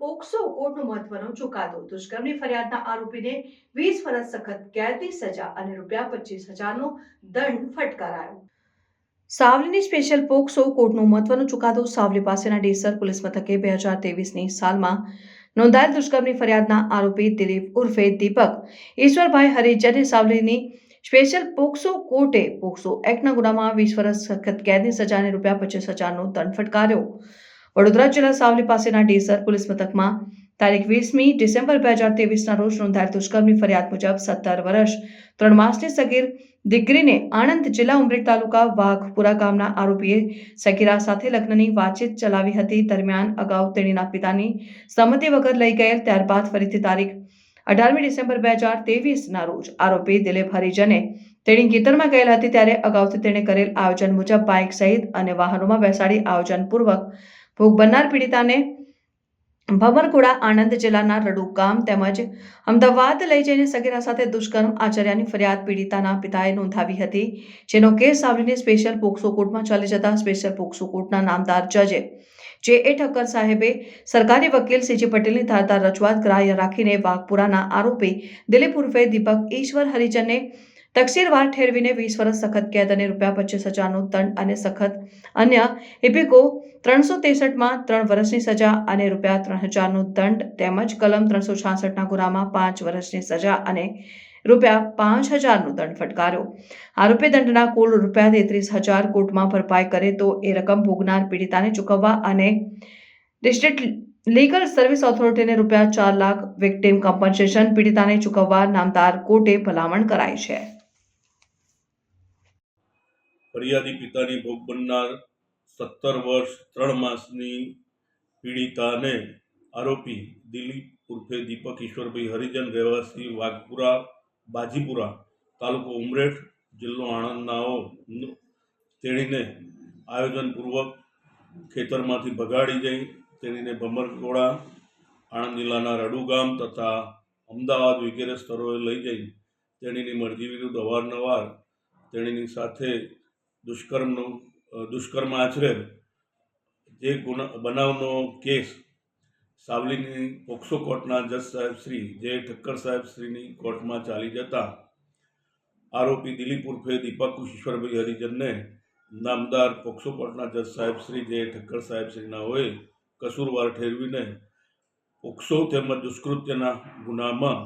POCSO કોર્ટનો મહત્વનો ચુકાદો. દુષ્કર્મની ફરિયાદના આરોપીને વીસ વર્ષ સખત કેદની સજા અને રૂપિયા પચીસ હજારનો દંડ ફટકારાયો. સાવલીની સ્પેશિયલ પોક્સો કોર્ટનો મહત્વનો ચુકાદો સાવલી પાસેના ડેસર પોલીસ મથકે બે હજારની સાલમાં નોંધાયેલ દુષ્કર્મની ફરિયાદના આરોપી દિલીપ ઉર્ફે દીપક, ઈશ્વરભાઈ હરિજને સાવલીની સ્પેશિયલ પોક્સો કોર્ટે પોક્સો એક્ટના ગુનામાં વીસ વર્ષ સખત કેદની સજા અને રૂપિયા પચીસ હજારનો દંડ ફટકાર્યો. વડોદરા જિલ્લા સાવલી પાસેના ડેસર પોલીસ મથકમાં તારીખ વીસમી ડિસેમ્બર બે હજાર તેવીસના રોજ નોંધાયેલ દુષ્કર્મની ફરિયાદ મુજબ સત્તર વર્ષ, ત્રણ માસની સગીર, દીકરીને આણંદ જિલ્લા ઉમરેઠ તાલુકા વાઘપુરા ગામના આરોપીએ સગીરા સાથે લગ્નની વાતચીત ચલાવી હતી. દરમિયાન અગાઉ તેણીના પિતાની સંમતિ વગર લઈ ગયેલ, ત્યારબાદ ફરીથી તારીખ અઢારમી ડિસેમ્બર બે હજાર તેવીસના રોજ આરોપી દિલીપ હરિજને તેણી ગીતરમાં ગયેલ હતી, ત્યારે અગાઉથી તેણે કરેલ આયોજન મુજબ બાઇક સહિત અને વાહનોમાં બેસાડી આયોજનપૂર્વક ભોગ બનનાર પીડિતાને ભમરકુડા આણંદ જિલ્લાના રડુ ગામ તેમજ અમદાવાદ લઈ જઈને સગીરા સાથે દુષ્કર્મ આચર્યાની ફરિયાદ પીડિતાના પિતાએ નોંધાવી હતી, જેનો કેસ આવરીને સ્પેશિયલ પોક્સો કોર્ટમાં ચાલી જતા સ્પેશિયલ પોક્સો કોર્ટના નામદાર જજે. જે એ ઠક્કર સાહેબે સરકારી વકીલ સીજી પટેલની ધારદાર રજૂઆત ગ્રાહ્ય રાખીને વાઘપુરાના આરોપી દિલીપ ઉર્ફે દીપક ઈશ્વર હરિજનને તકસીરવાર ઠેરવીને વીસ વર્ષ સખત કેદ અને રૂપિયા પચીસ હજારનો દંડ અને સખત અન્ય ઇપિકો ત્રણસો ત્રેસઠમાં ત્રણ વર્ષની સજા અને રૂપિયા ત્રણ હજારનો દંડ તેમજ કલમ ત્રણસો છાસઠના ગુનામાં પાંચ વર્ષની સજા અને રૂપિયા પાંચ હજારનો દંડ ફટકાર્યો. આરોપી દંડના કુલ રૂપિયા તેત્રીસ હજાર કોર્ટમાં ભરપાઈ કરે તો એ રકમ ભોગનાર પીડિતાને ચૂકવવા અને ડિસ્ટ્રિક્ટ લીગલ સર્વિસ ઓથોરિટીને રૂપિયા ચાર લાખ વિક્ટીમ કમ્પન્સેશન પીડિતાને ચૂકવવા નામદાર કોર્ટે ભલામણ કરાઈ છે. ફરિયાદી પિતાની ભોગ બનનાર સત્તર વર્ષ, ત્રણ માસની પીડિતાને આરોપી દિલીપ ઉર્ફે દીપક ઈશ્વરભાઈ હરિજન રહેવાસી વાઘપુરા, બાજીપુરા તાલુકો ઉમરેઠ, જિલ્લો આણંદનાઓ તેણીને આયોજનપૂર્વક ખેતરમાંથી ભગાડી જઈ તેણીને ભમરકોડા આણંદ જિલ્લાના રડુ ગામ તથા અમદાવાદ વગેરે સ્થળોએ લઈ જઈ તેણીની મરજી વિરુદ્ધ અવારનવાર તેણીની સાથે દુષ્કર્મનો દુષ્કર્મ આચરેલ જે ગુના, બનાવનો કેસ સાવલીની પોક્સો કોર્ટના જજ સાહેબ શ્રી, જે ઠક્કર સાહેબ શ્રીની કોર્ટમાં ચાલી જતા આરોપી દિલીપ ઉર્ફે દીપક ઈશ્વરભાઈ હરિજનને નામદાર પોક્સો કોર્ટના જજ સાહેબ શ્રી, જે ઠક્કર સાહેબ શ્રીના હોય, કસૂરવાર ઠેરવીને પોક્સો તેમજ દુષ્કૃત્યના ગુનામાં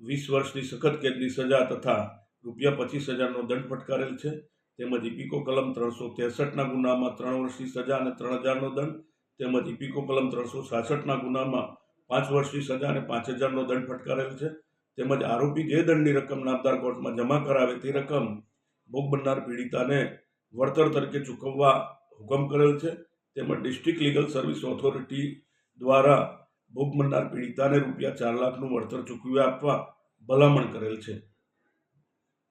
વીસ વર્ષની સખત કેદની સજા તથા રૂપિયા પચીસ હજારનો દંડ ફટકારેલ છે. તેમજ ઇપિકો કલમ ત્રણસો ત્રેસઠના ગુનામાં ત્રણ વર્ષની સજા અને ત્રણ હજારનો દંડ, તેમજ ઇપિકો કલમ ત્રણસો સાસઠના ગુનામાં પાંચ વર્ષની સજા અને પાંચ હજારનો દંડ ફટકારેલ છે. તેમજ આરોપી જે દંડની રકમ નામદાર કોર્ટમાં જમા કરાવે તે રકમ ભોગ બનનાર પીડિતાને વળતર તરીકે ચૂકવવા હુકમ કરેલ છે. તેમજ ડિસ્ટ્રિક્ટ લીગલ સર્વિસ ઓથોરિટી દ્વારા ભોગ બનનાર પીડિતાને રૂપિયા ચાર લાખનું વળતર ચૂકવી આપવા ભલામણ કરેલ છે.